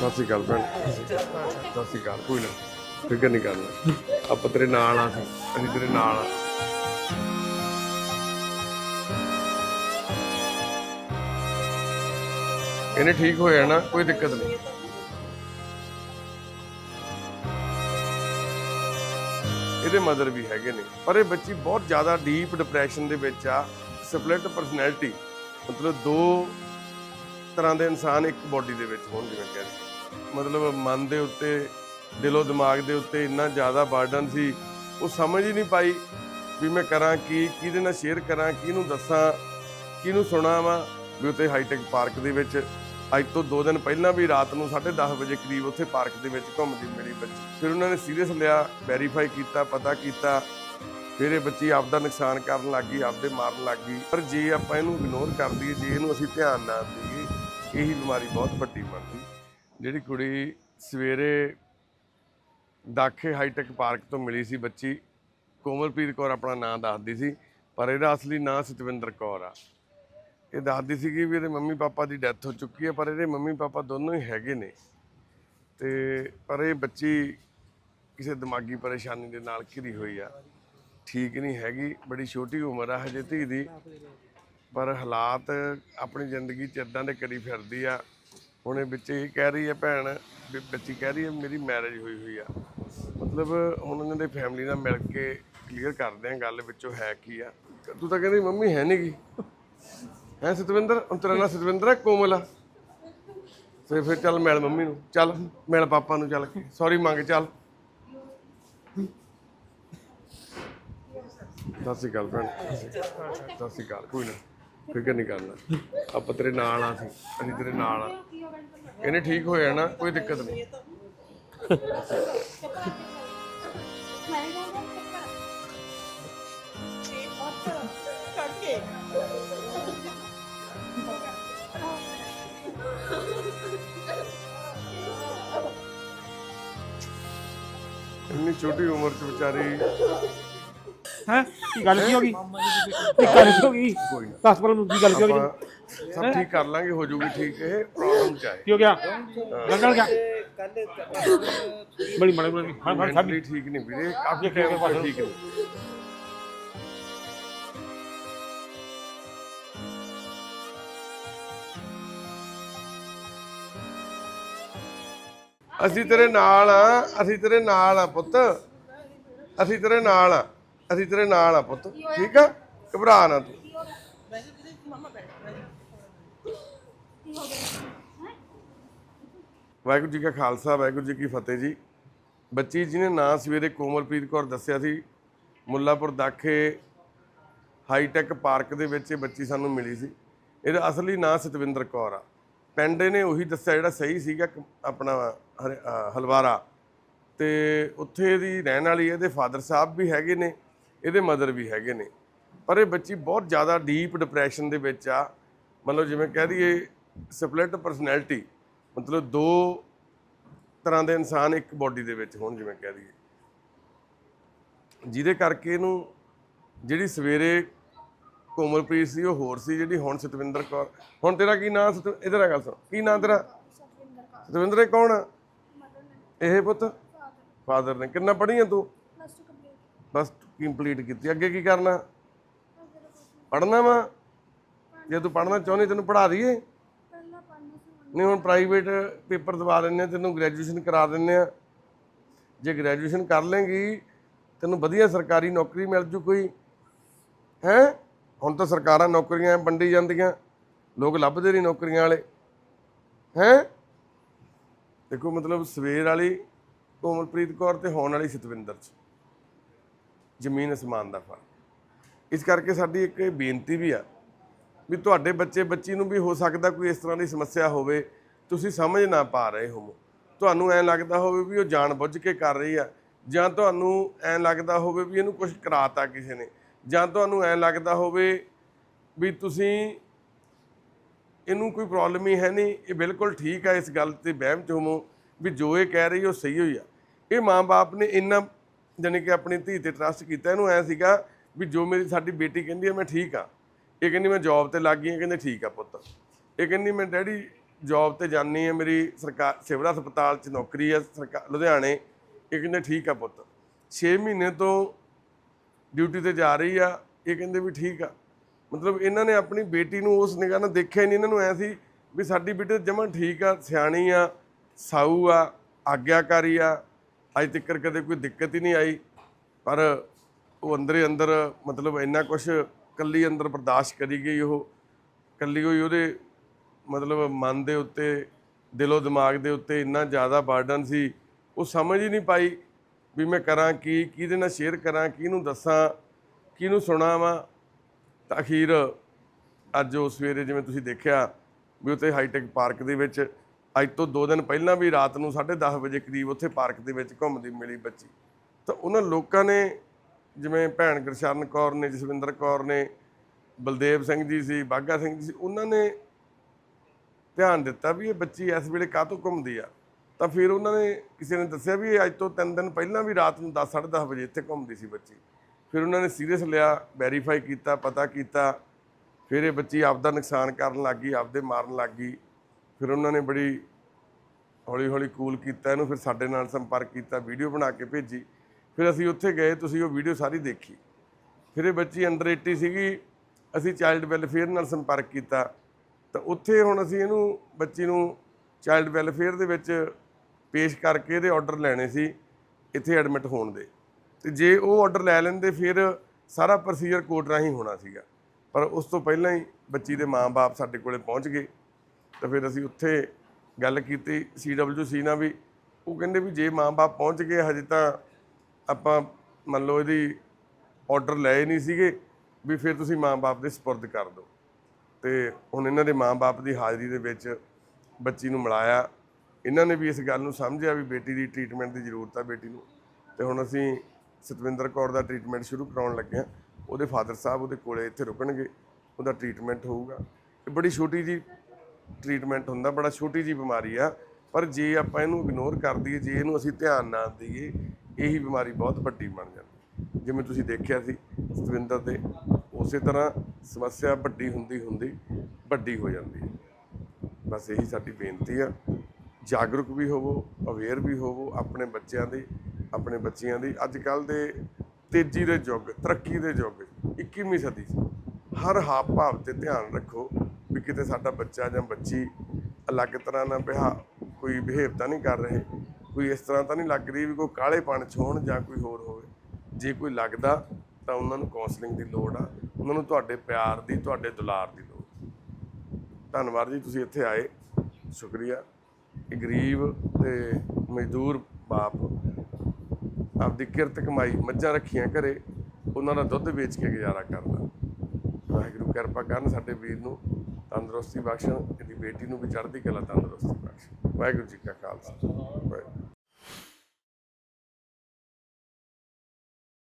ਸਤਿ ਸ਼੍ਰੀ ਅਕਾਲ ਭੈਣ। ਸਤਿ ਸ਼੍ਰੀ ਅਕਾਲ, ਕੋਈ ਨਾ। ਫਿਕਰ ਨਹੀਂ ਕਰਨਾ। ਆਪਾਂ ਤੇਰੇ ਨਾਲ ਆ ਅਸੀਂ। ਅਸੀਂ ਤੇਰੇ ਨਾਲ ਆ। ਇਹਨੇ ਠੀਕ ਹੋ ਜਾਣਾ ਕੋਈ ਦਿੱਕਤ ਨਹੀਂ। ਇਹਦੇ ਮਦਰ ਵੀ ਹੈਗੇ ਨੇ। ਪਰ ਇਹ ਬੱਚੀ ਬਹੁਤ ਜ਼ਿਆਦਾ ਡੀਪ ਡਿਪਰੈਸ਼ਨ ਦੇ ਵਿੱਚ ਆ। ਸਪਲਿਟ ਪਰਸਨੈਲਿਟੀ ਮਤਲਬ ਦੋ ਤਰ੍ਹਾਂ ਦੇ ਇਨਸਾਨ ਇੱਕ ਬਾਡੀ ਦੇ ਵਿੱਚ ਹੋਣ ਜਿਵੇਂ ਕਹਿੰਦੇ ਮਤਲਬ ਮਨ ਦੇ ਉੱਤੇ, ਦਿਲੋਂ ਦਿਮਾਗ ਦੇ ਉੱਤੇ ਇੰਨਾ ਜ਼ਿਆਦਾ ਬਰਡਨ ਸੀ, ਉਹ ਸਮਝ ਹੀ ਨਹੀਂ ਪਾਈ ਵੀ ਮੈਂ ਕਰਾਂ ਕੀ, ਕਿਹਦੇ ਨਾਲ ਸ਼ੇਅਰ ਕਰਾਂ, ਕਿਹਨੂੰ ਦੱਸਾਂ, ਕਿਹਨੂੰ ਸੁਣਾਵਾਂ। ਵੀ ਉੱਥੇ ਹਾਈਟੈਕ ਪਾਰਕ ਦੇ ਵਿੱਚ, ਅੱਜ ਤੋਂ 2 ਦਿਨ ਪਹਿਲਾਂ ਵੀ ਰਾਤ ਨੂੰ 10:30 ਵਜੇ ਕਰੀਬ ਉੱਥੇ ਪਾਰਕ ਦੇ ਵਿੱਚ ਘੁੰਮਦੀ ਮੇਰੀ ਬੱਚੀ। ਫਿਰ ਉਹਨਾਂ ਨੇ ਸੀਰੀਅਸ ਲਿਆ ਵੈਰੀਫਾਈ ਕੀਤਾ, ਪਤਾ ਕੀਤਾ। ਫਿਰ ਇਹ ਬੱਚੀ ਆਪਦਾ ਨੁਕਸਾਨ ਕਰਨ ਲੱਗ ਗਈ, ਆਪਦੇ ਮਾਰਨ ਲੱਗ ਗਈ। ਪਰ ਜੇ ਆਪਾਂ ਇਹਨੂੰ ਇਗਨੋਰ ਕਰ ਦਈਏ, ਜੇ ਇਹਨੂੰ ਅਸੀਂ ਧਿਆਨ ਨਾ ਦੇਈਏ, ਇਹੀ ਬਿਮਾਰੀ ਬਹੁਤ ਵੱਡੀ ਬਣਦੀ। ਜਿਹੜੀ ਕੁੜੀ ਸਵੇਰੇ ਦਾਖੇ ਹਾਈਟੈਕ ਪਾਰਕ ਤੋਂ ਮਿਲੀ ਸੀ ਬੱਚੀ, ਕੋਮਲਪ੍ਰੀਤ ਕੌਰ ਆਪਣਾ ਨਾਂ ਦੱਸਦੀ ਸੀ, ਪਰ ਇਹਦਾ ਅਸਲੀ ਨਾਂ ਸਤਵਿੰਦਰ ਕੌਰ ਆ। ਇਹ ਦੱਸਦੀ ਸੀਗੀ ਵੀ ਇਹਦੇ ਮੰਮੀ ਪਾਪਾ ਦੀ ਡੈਥ ਹੋ ਚੁੱਕੀ ਹੈ ਪਰ ਇਹਦੇ ਮੰਮੀ ਪਾਪਾ ਦੋਨੋਂ ਹੀ ਹੈਗੇ ਨੇ। ਤੇ ਪਰ ਇਹ ਬੱਚੀ ਕਿਸੇ ਦਿਮਾਗੀ ਪਰੇਸ਼ਾਨੀ ਦੇ ਨਾਲ ਘਿਰੀ ਹੋਈ ਆ। ਠੀਕ ਨਹੀਂ ਹੈਗੀ, ਬੜੀ ਛੋਟੀ ਉਮਰ ਆ ਹਜੇ ਧੀ ਦੀ, ਪਰ ਹਾਲਾਤ ਆਪਣੀ ਜ਼ਿੰਦਗੀ 'ਚ ਇਦਾਂ ਦੇ ਕਰੀ ਫਿਰਦੀ ਆ। ਹੁਣ ਇਹ ਵਿੱਚ ਇਹ ਕਹਿ ਰਹੀ ਹੈ ਭੈਣ, ਵੀ ਬੱਚੀ ਕਹਿ ਰਹੀ ਹੈ ਮੇਰੀ ਮੈਰਿਜ ਹੋਈ ਹੋਈ ਆ। ਮਤਲਬ ਹੁਣ ਇਹਨਾਂ ਦੇ ਫੈਮਿਲੀ ਨਾਲ ਮਿਲ ਕੇ ਕਲੀਅਰ ਕਰਦੇ ਆ ਗੱਲ ਵਿੱਚੋਂ ਹੈ ਕੀ ਆ। ਤੂੰ ਤਾਂ ਕਹਿੰਦੀ ਮੰਮੀ ਹੈ ਨਹੀਂਗੀ ਹੈ ਸਤਵਿੰਦਰ? ਹੁਣ ਤੇਰਾ ਨਾਂ ਸਤਵਿੰਦਰ ਹੈ ਕੋਮਲ ਆ? ਤੇ ਫਿਰ ਚੱਲ ਮਿਲ ਮੰਮੀ ਨੂੰ, ਚੱਲ, ਮਿਲ ਪਾਪਾ ਨੂੰ ਚੱਲ ਕੇ। ਸੌਰੀ ਮੰਗ, ਚੱਲ। ਸਤਿ ਸ਼੍ਰੀ ਅਕਾਲ ਭੈਣ। ਸਤਿ ਸ਼੍ਰੀ ਅਕਾਲ, ਕੋਈ ਨਾ। ਫਿਕਰ ਨਹੀਂ ਕਰਨਾ। ਆਪਾਂ ਤੇਰੇ ਨਾਲ ਆ ਅਸੀਂ ਅਸੀਂ ਤੇਰੇ ਨਾਲ ਆ। ਇਹਨੇ ਠੀਕ ਹੋ ਜਾਣਾ ਕੋਈ ਦਿੱਕਤ ਨਹੀਂ। ਇੰਨੀ ਛੋਟੀ ਉਮਰ 'ਚ ਵਿਚਾਰੀ ਹੈ? ਕੀ ਗੱਲ ਕੀ ਹੋ ਗਈ? ਕੀ ਗੱਲ ਕੀ ਹੋ ਗਈ? ਕੋਈ ਨਾ। ਦੱਸ ਪਰ ਨੂੰ ਕੀ ਗੱਲ ਕੀ ਹੋ ਗਈ? ਆਪਾਂ ਸਭ ਠੀਕ ਕਰ ਲਾਂਗੇ ਹੋ ਜਾਊਗੀ ਠੀਕ ਇਹ ਪ੍ਰੋਬਲਮ ਚ ਕੀ ਹੋ ਗਿਆ? ਗੰਗਲ ਗਿਆ ਬੜੀ ਮੜੇ ਬੜੀ ਹਾਂ ਹਾਂ ਸਭ ਠੀਕ ਨਹੀਂ ਵੀਰੇ ਕਾਫੀ ਟਾਈਮ ਤੋਂ ਠੀਕ ਨਹੀਂ। ਅਸੀਂ ਤੇਰੇ ਨਾਲ ਆ ਅਸੀਂ ਤੇਰੇ ਨਾਲ ਆ ਪੁੱਤ। ਅਸੀਂ ਤੇਰੇ ਨਾਲ ਆ ਅਸੀਂ ਤੇਰੇ ਨਾਲ ਆ ਪੁੱਤ। ਠੀਕ ਆ? ਘਬਰਾ ਨਾ ਤੂੰ। ਵਾਹਿਗੁਰੂ ਜੀ ਕਾ ਖਾਲਸਾ, ਵਾਹਿਗੁਰੂ ਜੀ ਕੀ ਫਤਿਹ ਜੀ। ਬੱਚੀ ਜਿਹਨੇ ਨਾਂ ਸਵੇਰੇ ਕੋਮਲਪ੍ਰੀਤ ਕੌਰ ਦੱਸਿਆ ਸੀ, Mullanpur Dakha hi tech park ਦੇ ਵਿੱਚ ਇਹ ਬੱਚੀ ਸਾਨੂੰ ਮਿਲੀ ਸੀ। ਇਹਦਾ ਅਸਲੀ ਨਾਂ ਸਤਵਿੰਦਰ ਕੌਰ ਆ। ਪਿੰਡ ਇਹਨੇ ਉਹੀ ਦੱਸਿਆ ਜਿਹੜਾ ਸਹੀ ਸੀਗਾ ਆਪਣਾ ਹਰ- ਹਲਵਾਰਾ। ਤੇ ਉੱਥੇ ਦੀ ਰਹਿਣ ਵਾਲੀ ਇਹਦੇ ਫਾਦਰ ਸਾਹਿਬ ਵੀ ਹੈਗੇ ਨੇ, ਇਹਦੇ ਮਦਰ ਵੀ ਹੈਗੇ ਨੇ। ਪਰ ਇਹ ਬੱਚੀ ਬਹੁਤ ਜ਼ਿਆਦਾ ਡੀਪ ਡਿਪਰੈਸ਼ਨ ਦੇ ਵਿੱਚ ਆ। ਮਤਲਬ ਜਿਵੇਂ ਕਹਿ ਦਈਏ ਸਪਲਿਟ ਪਰਸਨੈਲਿਟੀ ਮਤਲਬ ਦੋ ਤਰ੍ਹਾਂ ਦੇ ਇਨਸਾਨ ਇੱਕ ਬਾਡੀ ਦੇ ਵਿੱਚ ਹੋਣ ਜਿਵੇਂ ਕਹਿ ਦਈਏ। ਜਿਹਦੇ ਕਰਕੇ ਇਹਨੂੰ ਜਿਹੜੀ ਸਵੇਰੇ ਕੋਮਲਪ੍ਰੀਤ ਸੀ ਉਹ ਹੋਰ ਸੀ ਜਿਹੜੀ ਹੁਣ ਸਤਵਿੰਦਰ ਕੌਰ ਹੁਣ ਤੇਰਾ ਕੀ ਨਾਮ ਇਧਰ ਆ ਗੱਲ ਸੁਣ। ਕੀ ਨਾਮ ਤੇਰਾ? ਸਤਵਿੰਦਰ ਇਹ ਕੌਣ ਇਹ ਪੁੱਤ? ਫਾਦਰ ਨੇ। ਕਿੰਨਾ ਪੜ੍ਹੀ ਆ ਤੂੰ? ਬਸ ਕੰਪਲੀਟ ਕੀਤੀ। ਅੱਗੇ ਕੀ ਕਰਨਾ? ਪੜ੍ਹਨਾ ਵਾ? ਜੇ ਤੂੰ ਪੜ੍ਹਨਾ ਚਾਹੁੰਦੀ ਤੈਨੂੰ ਪੜ੍ਹਾ ਦਈਏ। ਨਹੀਂ ਹੁਣ ਪ੍ਰਾਈਵੇਟ ਪੇਪਰ ਦਵਾ ਦਿੰਦੇ ਆ ਤੈਨੂੰ ਗ੍ਰੈਜੂਏਸ਼ਨ ਕਰਾ ਦਿੰਦੇ ਆ ਜੇ ਗ੍ਰੈਜੂਏਸ਼ਨ ਕਰ ਲੇਂਗੀ ਤੈਨੂੰ ਵਧੀਆ ਸਰਕਾਰੀ ਨੌਕਰੀ ਮਿਲ ਜੂ ਕੋਈ। ਹੈ? ਹੁਣ ਤਾਂ ਸਰਕਾਰਾਂ ਨੌਕਰੀਆਂ ਵੰਡੀ ਜਾਂਦੀਆਂ। ਲੋਕ ਲੱਭਦੇ ਨਹੀਂ ਨੌਕਰੀਆਂ ਵਾਲੇ। ਹੈ? ਦੇਖੋ ਮਤਲਬ ਸਵੇਰ ਵਾਲੀ ਕੋਮਲਪ੍ਰੀਤ ਕੌਰ ਤੇ ਹੋਣ ਵਾਲੀ ਸਤਵਿੰਦਰ ਚ। ਜ਼ਮੀਨ ਅਸਮਾਨ ਦਾ ਫ਼ਰਕ। ਇਸ ਕਰਕੇ ਸਾਡੀ ਇੱਕ ਬੇਨਤੀ ਵੀ ਆ। ਵੀ ਤੁਹਾਡੇ ਬੱਚੇ, ਬੱਚੀ ਨੂੰ ਵੀ ਹੋ ਸਕਦਾ ਕੋਈ ਇਸ ਤਰ੍ਹਾਂ ਦੀ ਸਮੱਸਿਆ ਹੋਵੇ। ਤੁਸੀਂ ਸਮਝ ਨਾ ਪਾ ਰਹੇ ਹੋ ਤੁਹਾਨੂੰ ਐਂ ਲੱਗਦਾ ਹੋਵੇ ਵੀ ਉਹ ਜਾਣ ਬੁੱਝ ਕੇ ਕਰ ਰਹੀ ਆ। ਜਾਂ ਤੁਹਾਨੂੰ ਐਂ ਲੱਗਦਾ ਹੋਵੇ ਵੀ ਇਹਨੂੰ ਕੁਝ ਕਰਾਤਾ ਕਿਸੇ ਨੇ। ਜਾਂ ਤੁਹਾਨੂੰ ਐਂ ਲੱਗਦਾ ਹੋਵੇ ਵੀ ਤੁਸੀਂ ਇਹਨੂੰ ਕੋਈ ਪ੍ਰੋਬਲਮ ਹੀ ਹੈ ਨਹੀਂ। ਇਹ ਬਿਲਕੁਲ ਠੀਕ ਆ ਇਸ ਗੱਲ ਤੇ ਵਹਿਮ ਚ ਹੋਵੋ ਵੀ ਜੋ ਇਹ ਕਹਿ ਰਹੀ ਉਹ ਸਹੀ ਹੋਈ ਆ। ਇਹ ਮਾਂ-ਬਾਪ ਨੇ ਇੰਨਾ ਜਾਣੀ ਕਿ ਆਪਣੀ ਧੀ ਤੇ ਟਰਸਟ ਕੀਤਾ। ਇਹਨੂੰ ਐ ਸੀਗਾ ਵੀ ਜੋ ਮੇਰੀ ਸਾਡੀ ਬੇਟੀ ਕਹਿੰਦੀ ਹੈ ਮੈਂ ਠੀਕ ਆ। ਇਹ ਕਹਿੰਦੀ ਮੈਂ ਜੌਬ ਤੇ ਲੱਗ ਗਈ ਹਾਂ, ਕਹਿੰਦੇ ਠੀਕ ਆ ਪੁੱਤ। ਇਹ ਕਹਿੰਦੀ ਮੈਂ ਡੈਡੀ ਜੌਬ ਤੇ ਜਾਣੀ ਹੈ, ਮੇਰੀ ਸਰਕਾਰ ਸਿਵਲ ਹਸਪਤਾਲ 'ਚ ਨੌਕਰੀ ਆ ਸਰਕਾਰ ਲੁਧਿਆਣੇ। ਇਹ ਕਹਿੰਦੇ ਠੀਕ ਆ ਪੁੱਤ। 6 ਮਹੀਨੇ ਤੋਂ ਡਿਊਟੀ ਤੇ ਜਾ ਰਹੀ ਆ, ਇਹ ਕਹਿੰਦੇ ਵੀ ਠੀਕ ਆ। ਮਤਲਬ ਇਹਨਾਂ ਨੇ ਆਪਣੀ ਬੇਟੀ ਨੂੰ ਉਸ ਨਿਗਾਹ ਨਾਲ ਦੇਖਿਆ ਹੀ ਨਹੀਂ, ਇਹਨਾਂ ਨੂੰ ਐ ਸੀ ਵੀ ਸਾਡੀ ਬੇਟੀ ਜਮਾਂ ਠੀਕ ਆ, ਸਿਆਣੀ ਆ, ਸਾਊ ਆ, ਆਗਿਆਕਾਰੀ ਆ। ਅੱਜ ਤੱਕ ਕਦੇ ਕੋਈ ਦਿੱਕਤ ਹੀ ਨਹੀਂ ਆਈ। ਪਰ ਉਹ ਅੰਦਰੇ ਅੰਦਰ ਮਤਲਬ ਇੰਨਾ ਕੁਝ ਕੱਲੀ ਅੰਦਰ ਬਰਦਾਸ਼ਤ ਕਰੀ ਗਈ ਉਹ, ਕੱਲੀ ਹੋਈ ਉਹਦੇ ਮਤਲਬ ਮਨ ਦੇ ਉੱਤੇ, ਦਿਲੋਂ ਦਿਮਾਗ ਦੇ ਉੱਤੇ ਇੰਨਾ ਜ਼ਿਆਦਾ ਬਰਡਨ ਸੀ, ਉਹ ਸਮਝ ਹੀ ਨਹੀਂ ਪਾਈ ਵੀ ਮੈਂ ਕਰਾਂ ਕੀ, ਕਿਹਦੇ ਨਾਲ ਸ਼ੇਅਰ ਕਰਾਂ, ਕਿਹਨੂੰ ਦੱਸਾਂ, ਕਿਹਨੂੰ ਸੁਣਾਵਾਂ। ਤਾਂ ਅਖੀਰ ਅੱਜ ਉਹ ਸਵੇਰੇ ਜਿਵੇਂ ਤੁਸੀਂ ਦੇਖਿਆ ਵੀ ਉੱਥੇ ਹਾਈਟੈਕ ਪਾਰਕ ਦੇ ਵਿੱਚ ਅੱਜ ਤੋਂ 2 ਦਿਨ ਪਹਿਲਾਂ ਵੀ ਰਾਤ ਨੂੰ 10:30 ਵਜੇ ਕਰੀਬ ਉੱਥੇ ਪਾਰਕ ਦੇ ਵਿੱਚ ਘੁੰਮਦੀ ਮਿਲੀ ਬੱਚੀ। ਤਾਂ ਉਹਨਾਂ ਲੋਕਾਂ ਨੇ ਜਿਵੇਂ ਭੈਣ ਗੁਰਸ਼ਰਨ ਕੌਰ ਨੇ, ਜਸਵਿੰਦਰ ਕੌਰ ਨੇ, ਬਲਦੇਵ ਸਿੰਘ ਜੀ ਸੀ ਬਾਗਾ ਸਿੰਘ ਜੀ ਸੀ, ਉਹਨਾਂ ਨੇ ਧਿਆਨ ਦਿੱਤਾ ਵੀ ਇਹ ਬੱਚੀ ਇਸ ਵੇਲੇ ਕਾਹਤੋਂ ਘੁੰਮਦੀ ਆ। ਤਾਂ ਫਿਰ ਉਹਨਾਂ ਨੇ ਕਿਸੇ ਨੇ ਦੱਸਿਆ ਵੀ ਇਹ ਅੱਜ ਤੋਂ 3 ਦਿਨ ਪਹਿਲਾਂ ਵੀ ਰਾਤ ਨੂੰ 10 10:30 ਵਜੇ ਇੱਥੇ ਘੁੰਮਦੀ ਸੀ ਬੱਚੀ। ਫਿਰ ਉਹਨਾਂ ਨੇ ਸੀਰੀਅਸ ਲਿਆ ਵੈਰੀਫਾਈ ਕੀਤਾ, ਪਤਾ ਕੀਤਾ। ਫਿਰ ਇਹ ਬੱਚੀ ਆਪਦਾ ਨੁਕਸਾਨ ਕਰਨ ਲੱਗ ਗਈ, ਆਪਦੇ ਮਾਰਨ ਲੱਗ ਗਈ। ਫਿਰ ਉਹਨਾਂ ਨੇ ਬੜੀ ਹੌਲੀ ਹੌਲੀ ਕੂਲ ਕੀਤਾ, ਇਹਨੂੰ ਫਿਰ ਸਾਡੇ ਨਾਲ ਸੰਪਰਕ ਕੀਤਾ ਵੀਡੀਓ ਬਣਾ ਕੇ ਭੇਜੀ। ਫਿਰ ਅਸੀਂ ਉੱਥੇ ਗਏ, ਤੁਸੀਂ ਉਹ ਵੀਡੀਓ ਸਾਰੀ ਦੇਖੀ। ਫਿਰ ਇਹ ਬੱਚੀ ਅੰਡਰ 80 ਸੀਗੀ, ਅਸੀਂ ਚਾਈਲਡ ਵੈਲਫੇਅਰ ਨਾਲ ਸੰਪਰਕ ਕੀਤਾ। ਤਾਂ ਉੱਥੇ ਹੁਣ ਅਸੀਂ ਇਹਨੂੰ, ਬੱਚੀ ਨੂੰ ਚਾਈਲਡ ਵੈਲਫੇਅਰ ਦੇ ਵਿੱਚ ਪੇਸ਼ ਕਰਕੇ ਇਹਦੇ ਆਰਡਰ ਲੈਣੇ ਸੀ, ਇੱਥੇ ਐਡਮਿਟ ਹੋਣ ਦੇ। ਤੇ ਜੇ ਉਹ ਆਰਡਰ ਲੈ ਲੈਂਦੇ, ਫਿਰ ਸਾਰਾ ਪ੍ਰੋਸੀਜਰ ਕੋਰਟ ਰਾਹੀਂ ਹੋਣਾ ਸੀਗਾ। ਪਰ ਉਸ ਤੋਂ ਪਹਿਲਾਂ ਹੀ ਬੱਚੀ ਦੇ ਮਾਪੇ ਸਾਡੇ ਕੋਲੇ ਪਹੁੰਚ ਗਏ। ਤਾਂ ਫਿਰ ਅਸੀਂ ਉੱਥੇ ਗੱਲ ਕੀਤੀ ਸੀਡਬਲਯੂਸੀ ਨਾਲ ਵੀ। ਉਹ ਕਹਿੰਦੇ ਵੀ ਜੇ ਮਾਪੇ ਪਹੁੰਚ ਗਏ, ਹਜੇ ਤਾਂ ਆਪਾਂ ਮੰਨ ਲਓ ਇਹਦੀ ਆਰਡਰ ਲਏ ਨਹੀਂ ਸੀਗੇ ਵੀ ਫਿਰ ਤੁਸੀਂ ਮਾਂ ਬਾਪ ਦੇ ਸਪੁਰਦ ਕਰ ਦਿਓ। ਤੇ ਹੁਣ ਇਹਨਾਂ ਦੇ ਮਾਂ ਬਾਪ ਦੀ ਹਾਜ਼ਰੀ ਦੇ ਵਿੱਚ ਬੱਚੀ ਨੂੰ ਮਿਲਾਇਆ। ਇਹਨਾਂ ਨੇ ਵੀ ਇਸ ਗੱਲ ਨੂੰ ਸਮਝਿਆ ਵੀ ਬੇਟੀ ਦੀ ਟ੍ਰੀਟਮੈਂਟ ਦੀ ਜ਼ਰੂਰਤ ਆ ਬੇਟੀ ਨੂੰ। ਤੇ ਹੁਣ ਅਸੀਂ ਸਤਵਿੰਦਰ ਕੌਰ ਦਾ ਟ੍ਰੀਟਮੈਂਟ ਸ਼ੁਰੂ ਕਰਾਉਣ ਲੱਗੇ ਹਾਂ। ਉਹਦੇ ਫਾਦਰ ਸਾਹਿਬ ਉਹਦੇ ਕੋਲੇ ਇੱਥੇ ਰੁਕਣਗੇ। ਉਹਦਾ ਟ੍ਰੀਟਮੈਂਟ ਹੋਊਗਾ। ਇਹ ਬੜੀ ਛੋਟੀ ਜੀ ਟ੍ਰੀਟਮੈਂਟ ਹੁੰਦਾ, ਬੜਾ ਛੋਟੀ ਜੀ ਬਿਮਾਰੀ ਆ। ਪਰ ਜੇ ਆਪਾਂ ਇਹਨੂੰ ਇਗਨੋਰ ਕਰ ਦਈਏ, ਜੇ ਇਹਨੂੰ ਅਸੀਂ ਧਿਆਨ ਨਾ ਦਈਏ ਇਹੀ ਬਿਮਾਰੀ ਬਹੁਤ ਵੱਡੀ ਬਣ ਜਾਂਦੀ ਜਿਵੇਂ ਤੁਸੀਂ ਦੇਖਿਆ ਸੀ, ਸਤਵਿੰਦਰ ਦੇ, ਉਸੇ ਤਰ੍ਹਾਂ ਸਮੱਸਿਆ ਵੱਡੀ ਹੁੰਦੀ ਹੁੰਦੀ ਵੱਡੀ ਹੋ ਜਾਂਦੀ ਹੈ। ਬਸ ਇਹੀ ਸਾਡੀ ਬੇਨਤੀ ਆ, ਜਾਗਰੂਕ ਵੀ ਹੋਵੋ ਅਵੇਅਰ ਵੀ ਹੋਵੋ ਆਪਣੇ ਬੱਚਿਆਂ ਦੀ, ਆਪਣੇ ਬੱਚਿਆਂ ਦੀ। ਅੱਜ ਕੱਲ ਦੇ ਤੇਜ਼ੀ ਦੇ ਯੁੱਗ, ਤਰੱਕੀ ਦੇ ਯੁੱਗ 21ਵੀਂ ਸਦੀ 'ਚ ਹਰ ਹਾਵ ਭਾਵ ਤੇ ਧਿਆਨ ਰੱਖੋ ਵੀ ਕਿਤੇ ਸਾਡਾ ਬੱਚਾ ਜਾਂ ਬੱਚੀ ਅਲੱਗ ਤਰ੍ਹਾਂ ਨਾਲ ਬਿਹਾ, ਕੋਈ ਬਿਹੇਵ ਤਾਂ ਨਹੀਂ ਕਰ ਰਹੇ। ਕੋਈ ਇਸ ਤਰ੍ਹਾਂ ਤਾਂ ਨਹੀਂ ਲੱਗ ਰਹੀ ਵੀ ਕੋਈ ਕਾਲੇ ਪਣ ਛੋਣ ਜਾਂ ਕੋਈ ਹੋਰ ਹੋਵੇ। ਜੇ ਕੋਈ ਲੱਗਦਾ ਤਾਂ ਉਹਨਾਂ ਨੂੰ ਕਾਉਂਸਲਿੰਗ ਦੀ ਲੋੜ ਆ। ਉਹਨਾਂ ਨੂੰ ਤੁਹਾਡੇ ਪਿਆਰ ਦੀ, ਤੁਹਾਡੇ ਦੁਲਾਰ ਦੀ ਲੋੜ। ਧੰਨਵਾਦ ਜੀ, ਤੁਸੀਂ ਇੱਥੇ ਆਏ। ਸ਼ੁਕਰੀਆ। ਇਹ ਗਰੀਬ ਤੇ ਮਜ਼ਦੂਰ ਬਾਪ ਆਪਦੀ ਕਿਰਤ ਕਮਾਈ, ਮੱਝਾਂ ਰੱਖੀਆਂ ਘਰੇ, ਉਹਨਾਂ ਦਾ ਦੁੱਧ ਵੇਚ ਕੇ ਗੁਜ਼ਾਰਾ ਕਰਦਾ। ਵਾਹਿਗੁਰੂ ਕਿਰਪਾ ਕਰਨ ਸਾਡੇ ਵੀਰ ਨੂੰ ਤੰਦਰੁਸਤੀ ਬਖਸ਼ਣ, ਇਹਦੀ ਬੇਟੀ ਨੂੰ ਵੀ ਚੜ੍ਹਦੀ ਕਲਾ ਤੰਦਰੁਸਤੀ ਬਖਸ਼ਣ। ਵਾਹਿਗੁਰੂ ਜੀ ਕਾ ਖਾਲਸਾ। ਵਾਹਿਗੁਰੂ।